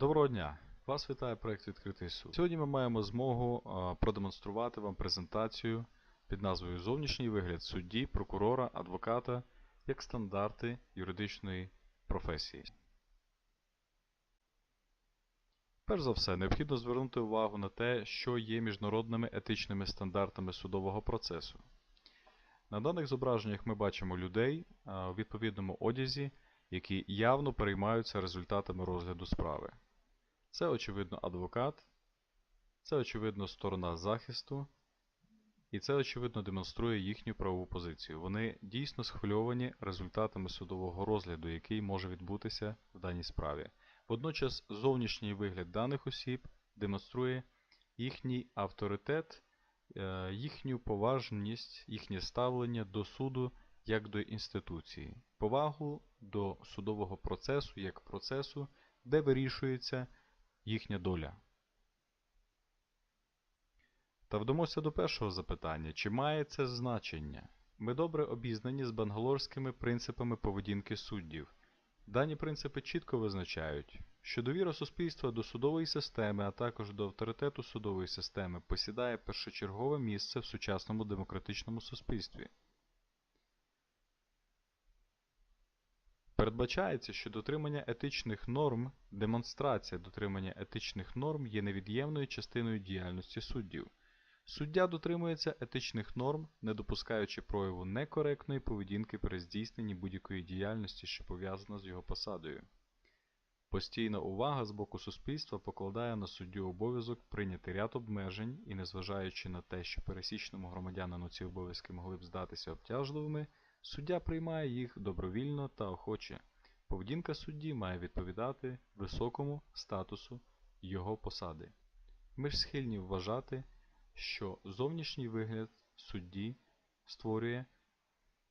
Доброго дня! Вас вітає проект Відкритий суд. Сьогодні ми маємо змогу продемонструвати вам презентацію під назвою Зовнішній вигляд судді, прокурора, адвоката як стандарти юридичної професії. Перш за все, необхідно звернути увагу на те, що є міжнародними етичними стандартами судового процесу. На даних зображеннях ми бачимо людей у відповідному одязі, які явно переймаються результатами розгляду справи. Це, очевидно, адвокат, це, очевидно, сторона захисту, і це, очевидно, демонструє їхню правову позицію. Вони дійсно схвильовані результатами судового розгляду, який може відбутися в даній справі. Водночас, зовнішній вигляд даних осіб демонструє їхній авторитет, е, їхню поважність, їхнє ставлення до суду як до інституції, повагу до судового процесу як процесу, де вирішується їхня доля. Та вдамося до першого запитання, чи має це значення? Ми добре обізнані з бангалорськими принципами поведінки суддів. Дані принципи чітко визначають, що довіра суспільства до судової системи, а також до авторитету судової системи посідає першочергове місце в сучасному демократичному суспільстві. Передбачається, що дотримання етичних норм, демонстрація дотримання етичних норм є невід'ємною частиною діяльності суддів. Суддя дотримується етичних норм, не допускаючи прояву некоректної поведінки при здійсненні будь-якої діяльності, що пов'язана з його посадою. Постійна увага з боку суспільства покладає на суддю обов'язок прийняти ряд обмежень і, незважаючи на те, що пересічному громадянину ці обов'язки могли б здатися обтяжливими, суддя приймає їх добровільно та охоче. Поведінка судді має відповідати високому статусу його посади. Ми ж схильні вважати, що зовнішній вигляд судді створює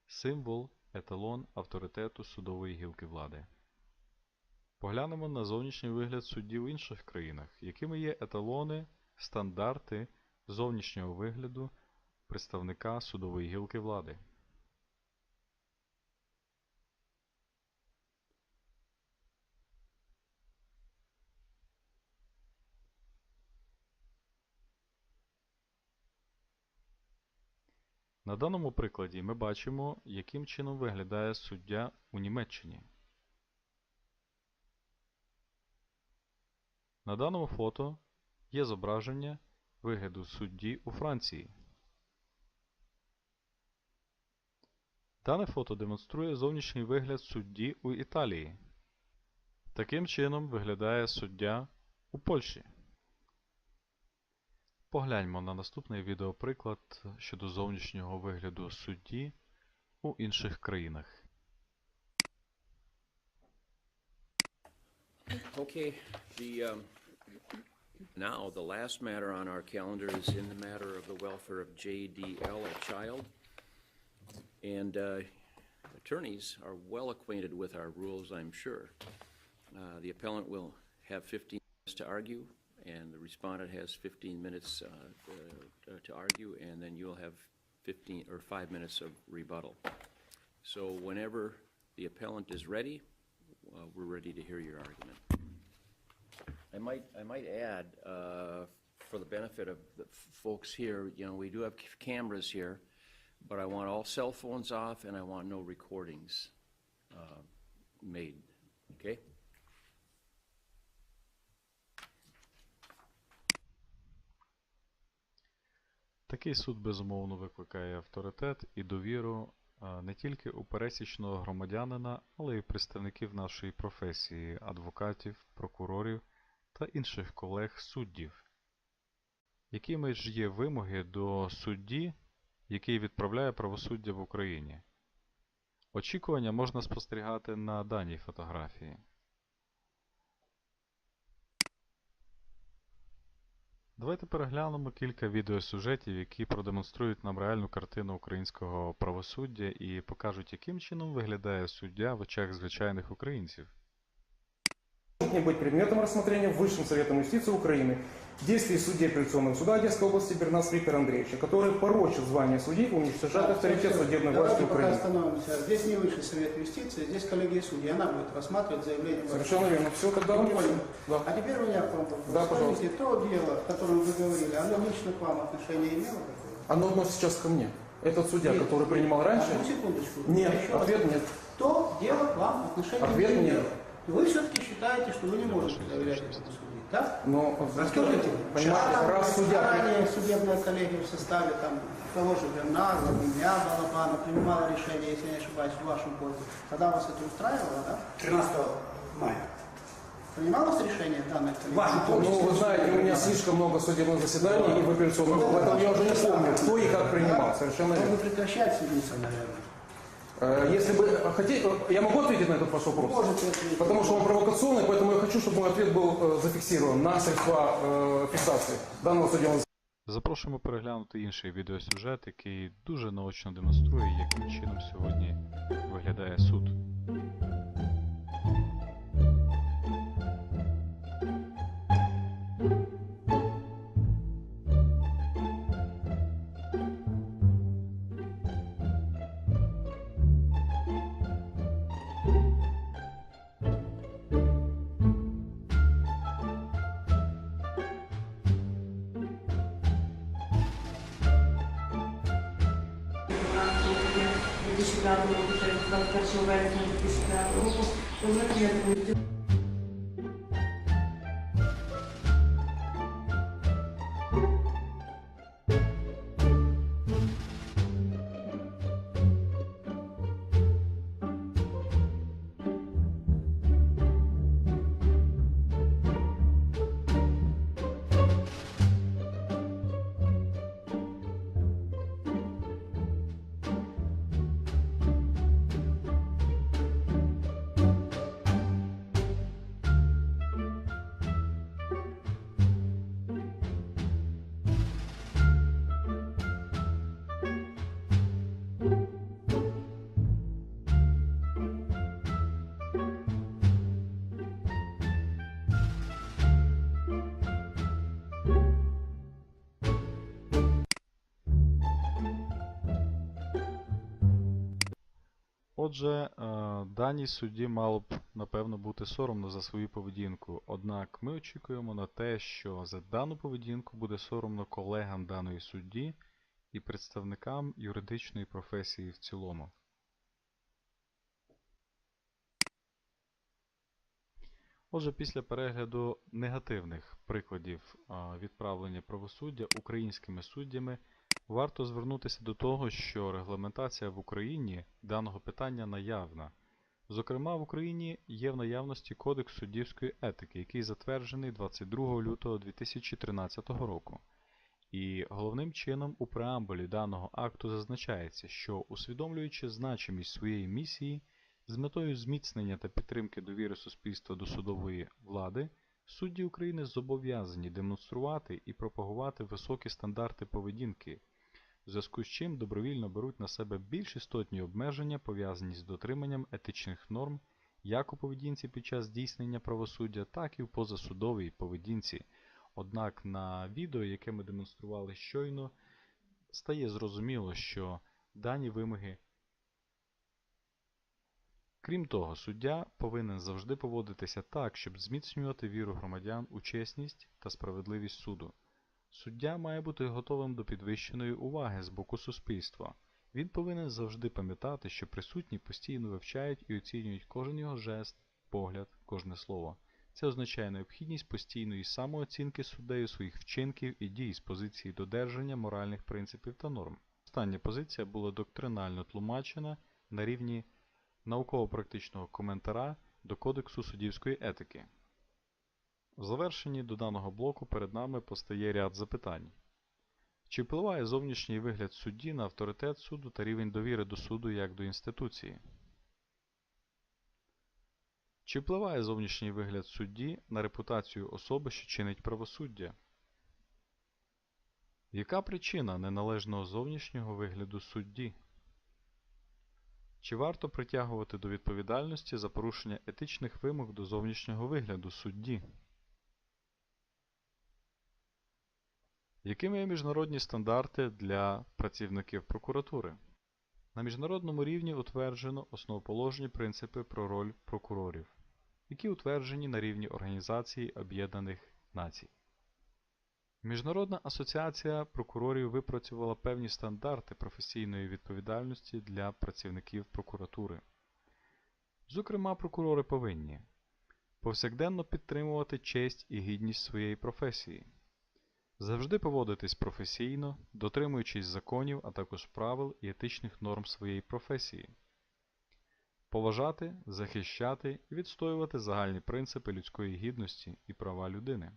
символ, еталон авторитету судової гілки влади. Поглянемо на зовнішній вигляд суддів в інших країнах, якими є еталони, стандарти зовнішнього вигляду представника судової гілки влади. На даному прикладі ми бачимо, яким чином виглядає суддя у Німеччині. На даному фото є зображення вигляду судді у Франції. Дане фото демонструє зовнішній вигляд судді у Італії. Таким чином виглядає суддя у Польщі. Погляньмо на наступний відеоприклад щодо зовнішнього вигляду судді у інших країнах. Okay, the, um, now, the last matter on our calendar is in the matter of the welfare of JDL, a child. And, uh, attorneys are well acquainted with our rules, I'm sure. Uh, the appellant will have fifteen minutes to argue, and the respondent has fifteen minutes, uh, uh, to argue, and then you'll have fifteen, or five minutes of rebuttal. So whenever the appellant is ready, uh, we're ready to hear your argument. I might, I might add, uh, for the benefit of the folks here, you know, we do have cameras here, but I want all cell phones off and I want no recordings uh, made, Такий суд безумовно викликає авторитет і довіру не тільки у пересічного громадянина, але й представників нашої професії, адвокатів, прокурорів та інших колег суддів. Якими ж є вимоги до судді, який відправляє правосуддя в Україні? Очікування можна спостерігати на даній фотографії. Давайте переглянемо кілька відеосюжетів, які продемонструють нам реальну картину українського правосуддя і покажуть, яким чином виглядає суддя в очах звичайних українців. Может не быть предметом рассмотрения Высшим Советом юстиции Украины действий судьи апелляционного суда Одесской области Бернас Виктора Андреевича, который порочит звание судьи и уничтожает авторитет судебной власти Украины. остановимся. Здесь не высший совет юстиции, здесь коллегия судей. Она будет рассматривать заявление. Совершенно верно. Все, тогда Понял. Да. А теперь у меня к вам вопрос. Да, пожалуйста. Скажите, то дело, о котором вы говорили, оно лично к вам отношение имело какое? Оно относится сейчас ко мне. Этот судья, Нет, который принимал раньше, Одну секундочку. нет, ответ нет. То дело к вам отношения Ответ не нет. имело. И вы все-таки считаете, что вы не можете доверять этому судье, да? но, Расскажите, понимаете, там раз судья... ранее судебная коллегия в составе там, того же Берназа, меня, Балабана принимала решение, если я не ошибаюсь, в вашем пользу, тогда вас это устраивало, да? 13 мая. Принималось решение данной коллегии? Вашу помощь. Ну, вы знаете, у меня слишком много судебных заседаний и в апелляционном, поэтому я уже не помню, кто и как принимал. Совершенно верно. прекращать судиться, наверное. Э, Если бы хотите, я могу ответить на этот ваш вопрос? Можете ответить. Потому что он провокационный, поэтому я хочу, чтобы мой ответ был э, зафиксирован на средства э, фиксации данного судебного Запрошуємо переглянути інший відеосюжет, який дуже наочно демонструє, яким чином сьогодні виглядає суд. виконавчого 21 вересня 2005 року, Отже, е, даній судді мало б напевно бути соромно за свою поведінку. Однак ми очікуємо на те, що за дану поведінку буде соромно колегам даної судді і представникам юридичної професії в цілому. Отже, після перегляду негативних прикладів відправлення правосуддя українськими суддями варто звернутися до того, що регламентація в Україні даного питання наявна. Зокрема, в Україні є в наявності Кодекс суддівської етики, який затверджений 22 лютого 2013 року. І головним чином у преамбулі даного акту зазначається, що усвідомлюючи значимість своєї місії з метою зміцнення та підтримки довіри суспільства до судової влади, судді України зобов'язані демонструвати і пропагувати високі стандарти поведінки, в зв'язку з чим добровільно беруть на себе більш істотні обмеження, пов'язані з дотриманням етичних норм як у поведінці під час здійснення правосуддя, так і в позасудовій поведінці. Однак на відео, яке ми демонстрували щойно, стає зрозуміло, що дані вимоги Крім того, суддя повинен завжди поводитися так, щоб зміцнювати віру громадян у чесність та справедливість суду. Суддя має бути готовим до підвищеної уваги з боку суспільства. Він повинен завжди пам'ятати, що присутні постійно вивчають і оцінюють кожен його жест, погляд, кожне слово. Це означає необхідність постійної самооцінки суддею своїх вчинків і дій з позиції додержання моральних принципів та норм. Остання позиція була доктринально тлумачена на рівні науково-практичного коментара до Кодексу суддівської етики. В завершенні до даного блоку перед нами постає ряд запитань. Чи впливає зовнішній вигляд судді на авторитет суду та рівень довіри до суду як до інституції? Чи впливає зовнішній вигляд судді на репутацію особи, що чинить правосуддя? Яка причина неналежного зовнішнього вигляду судді? Чи варто притягувати до відповідальності за порушення етичних вимог до зовнішнього вигляду судді? Якими є міжнародні стандарти для працівників прокуратури? На міжнародному рівні утверджено основоположні принципи про роль прокурорів, які утверджені на рівні Організації Об'єднаних Націй. Міжнародна асоціація прокурорів випрацювала певні стандарти професійної відповідальності для працівників прокуратури. Зокрема, прокурори повинні повсякденно підтримувати честь і гідність своєї професії, завжди поводитись професійно, дотримуючись законів, а також правил і етичних норм своєї професії, поважати, захищати і відстоювати загальні принципи людської гідності і права людини.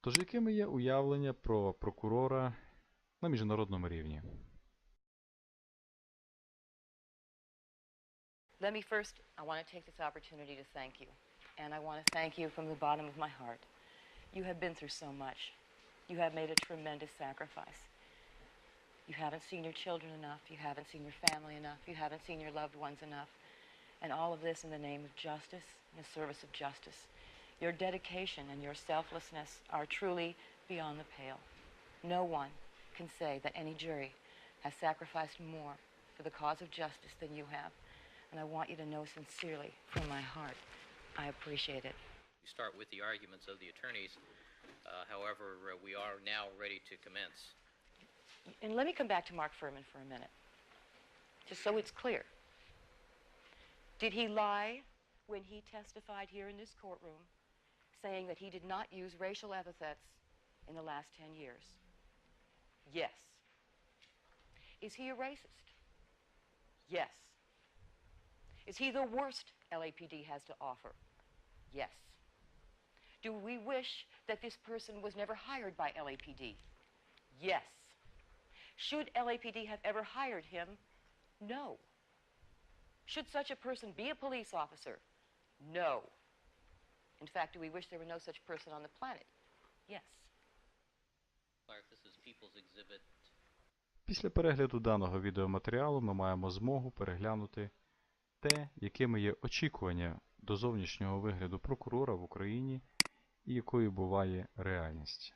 Тож якими є уявлення про прокурора на міжнародному рівні? Let me first, I want to take this opportunity to thank you. And I want to thank you from the bottom of my heart. You have been through so much. You have made a tremendous sacrifice. You haven't seen your children enough. You haven't seen your family enough. You haven't seen your loved ones enough. And all of this in the name of justice, in the service of justice. Your dedication and your selflessness are truly beyond the pale. No one can say that any jury has sacrificed more for the cause of justice than you have. And I want you to know sincerely from my heart, I appreciate it. We start with the arguments of the attorneys. Uh, However, uh, we are now ready to commence. And let me come back to Mark Furman for a minute, just so it's clear. Did he lie when he testified here in this courtroom, saying that he did not use racial epithets in the last 10 years? Yes. Is he a racist? Yes. Is he the worst LAPD has to offer? Yes. Do we wish that this person was never hired by LAPD? Yes. Should LAPD have ever hired him? No. Should such a person be a police officer? No. In fact, do we wish there were no such person on the planet? Yes. Clark, this is People's Exhibit Після перегляду даного відеоматеріалу ми маємо змогу переглянути те, якими є очікування до зовнішнього вигляду прокурора в Україні і якою буває реальність.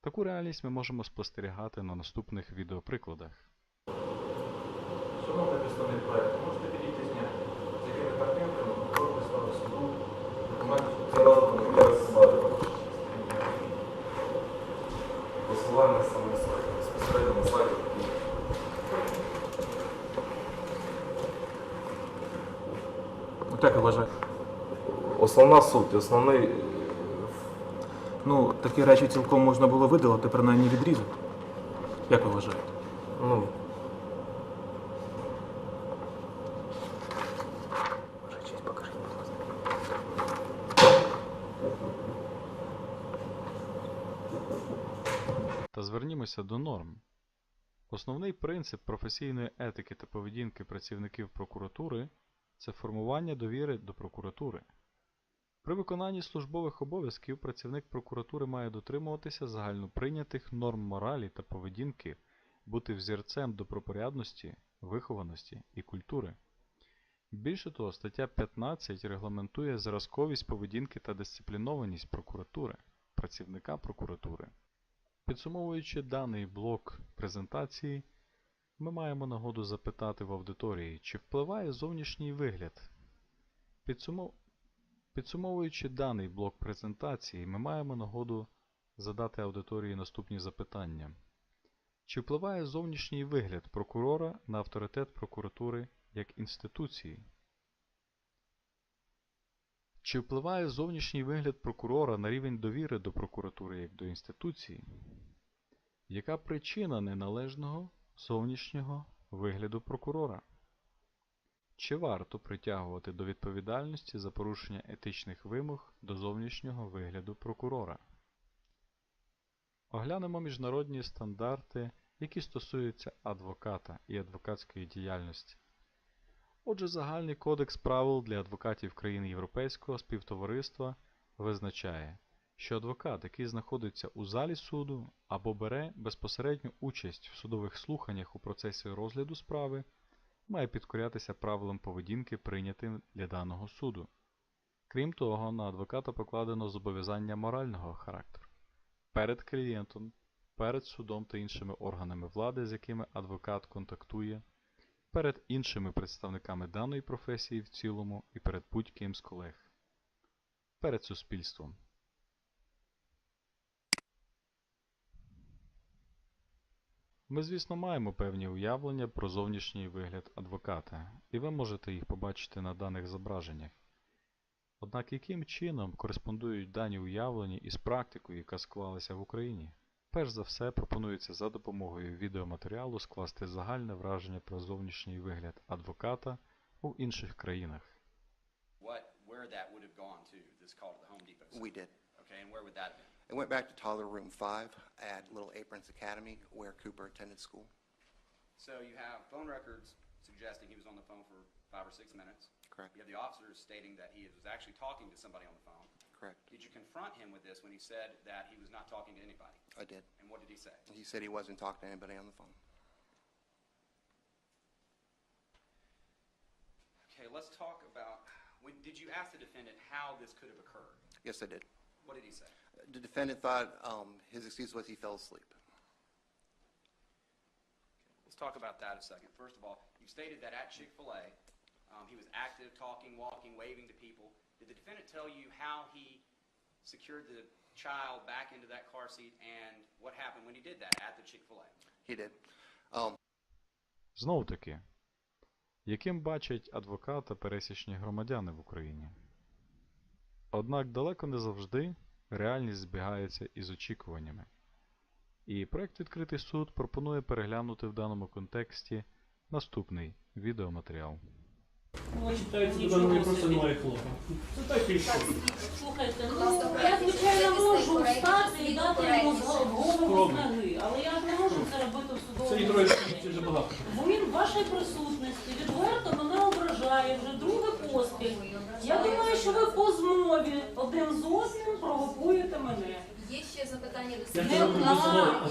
Таку реальність ми можемо спостерігати на наступних відеоприкладах. Шановний представник проєкту, можете підійти з якими партнерами, ви прислали суду документи, Так я вважаю. Основна суть, основний Ну, такі речі цілком можна було видалити, принаймні відрізок. Як ви вважаєте? ну, Та звернімося до норм. Основний принцип професійної етики та поведінки працівників прокуратури це формування довіри до прокуратури. При виконанні службових обов'язків працівник прокуратури має дотримуватися загальноприйнятих норм моралі та поведінки, бути взірцем добропорядності, вихованості і культури. Більше того, стаття 15 регламентує зразковість поведінки та дисциплінованість прокуратури, працівника прокуратури. Підсумовуючи даний блок презентації, ми маємо нагоду запитати в аудиторії, чи впливає зовнішній вигляд. Підсумов... Підсумовуючи даний блок презентації, ми маємо нагоду задати аудиторії наступні запитання. Чи впливає зовнішній вигляд прокурора на авторитет прокуратури як інституції? Чи впливає зовнішній вигляд прокурора на рівень довіри до прокуратури як до інституції? Яка причина неналежного зовнішнього вигляду прокурора? Чи варто притягувати до відповідальності за порушення етичних вимог до зовнішнього вигляду прокурора? Оглянемо міжнародні стандарти, які стосуються адвоката і адвокатської діяльності. Отже, загальний кодекс правил для адвокатів країн Європейського співтовариства визначає, що адвокат, який знаходиться у залі суду або бере безпосередню участь в судових слуханнях у процесі розгляду справи, має підкорятися правилам поведінки, прийнятим для даного суду. Крім того, на адвоката покладено зобов'язання морального характеру перед клієнтом, перед судом та іншими органами влади, з якими адвокат контактує, перед іншими представниками даної професії в цілому і перед будь-ким з колег, перед суспільством. Ми, звісно, маємо певні уявлення про зовнішній вигляд адвоката, і ви можете їх побачити на даних зображеннях. Однак яким чином кореспондують дані уявлення із практикою, яка склалася в Україні? Перш за все, пропонується за допомогою відеоматеріалу скласти загальне враження про зовнішній вигляд адвоката у інших країнах. what, where that would have gone to, this call to the Home Depot. We did. Okay, and where would that have been? It went back to toddler room five at Little Aprons Academy where Cooper attended school. So you have phone records suggesting he was on the phone for five or six minutes. Correct. You have the officers stating that he was actually talking to somebody on the phone. Correct. Did you confront him with this when he said that he was not talking to anybody? I did. And what did he say? He said he wasn't talking to anybody on the phone. Okay, let's talk about, when, did you ask the defendant how this could have occurred? Yes, I did. What did he say? The defendant thought um, his excuse was he fell asleep. Let's talk about that a second. First of all, you stated that at Chick-fil-A, um, he was active, talking, walking, waving to people. Did the defendant tell you how he secured the child back into that car seat and what happened when he did that at the Chick-fil-A? He did. Um, Знов таки, яким бачать адвоката пересічні громадяни в Україні? Однак далеко не завжди реальність збігається із очікуваннями. І проект Відкритий суд пропонує переглянути в даному контексті наступний відеоматеріал. Ну. Слухайте, ну я звичайно можу встати і дати йому голову з ноги, але я ж не можу це робити в судовому засіданні. Він в вашій присутності відверто мене ображає вже друге поспіль. Я що ви по змові один з одним провокуєте мене. Є ще запитання до Нема.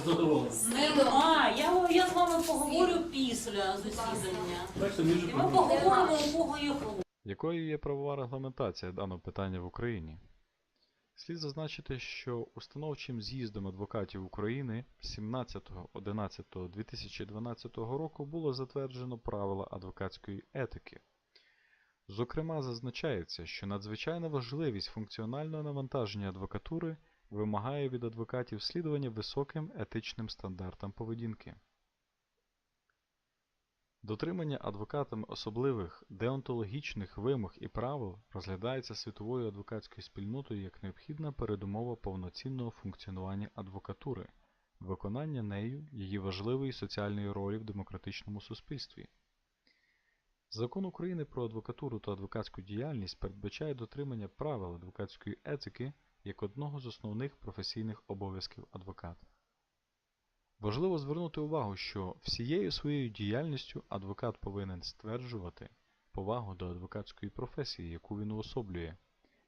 Нема. Я, я з вами поговорю після засідання. І ми поговоримо, у кого є хлоп. Якою є правова регламентація даного питання в Україні? Слід зазначити, що установчим з'їздом адвокатів України 17.11.2012 року було затверджено правила адвокатської етики. Зокрема, зазначається, що надзвичайна важливість функціонального навантаження адвокатури вимагає від адвокатів слідування високим етичним стандартам поведінки. Дотримання адвокатами особливих деонтологічних вимог і правил розглядається світовою адвокатською спільнотою як необхідна передумова повноцінного функціонування адвокатури, виконання нею її важливої соціальної ролі в демократичному суспільстві. Закон України про адвокатуру та адвокатську діяльність передбачає дотримання правил адвокатської етики як одного з основних професійних обов'язків адвоката. Важливо звернути увагу, що всією своєю діяльністю адвокат повинен стверджувати повагу до адвокатської професії, яку він уособлює,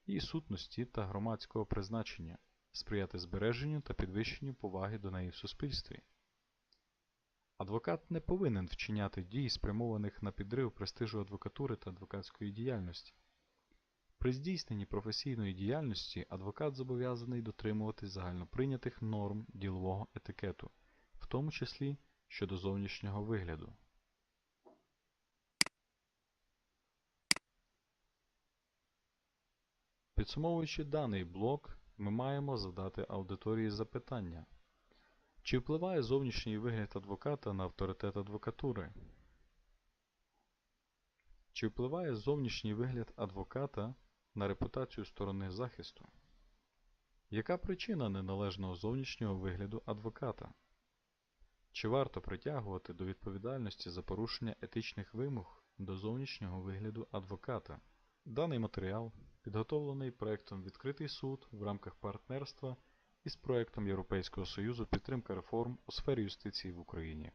її сутності та громадського призначення, сприяти збереженню та підвищенню поваги до неї в суспільстві. Адвокат не повинен вчиняти дій, спрямованих на підрив престижу адвокатури та адвокатської діяльності. При здійсненні професійної діяльності адвокат зобов'язаний дотримуватись загальноприйнятих норм ділового етикету, в тому числі щодо зовнішнього вигляду. Підсумовуючи даний блок, ми маємо задати аудиторії запитання. Чи впливає зовнішній вигляд адвоката на авторитет адвокатури? Чи впливає зовнішній вигляд адвоката на репутацію сторони захисту? Яка причина неналежного зовнішнього вигляду адвоката? Чи варто притягувати до відповідальності за порушення етичних вимог до зовнішнього вигляду адвоката? Даний матеріал підготовлений проектом Відкритий суд в рамках партнерства із проектом Європейського Союзу підтримка реформ у сфері юстиції в Україні.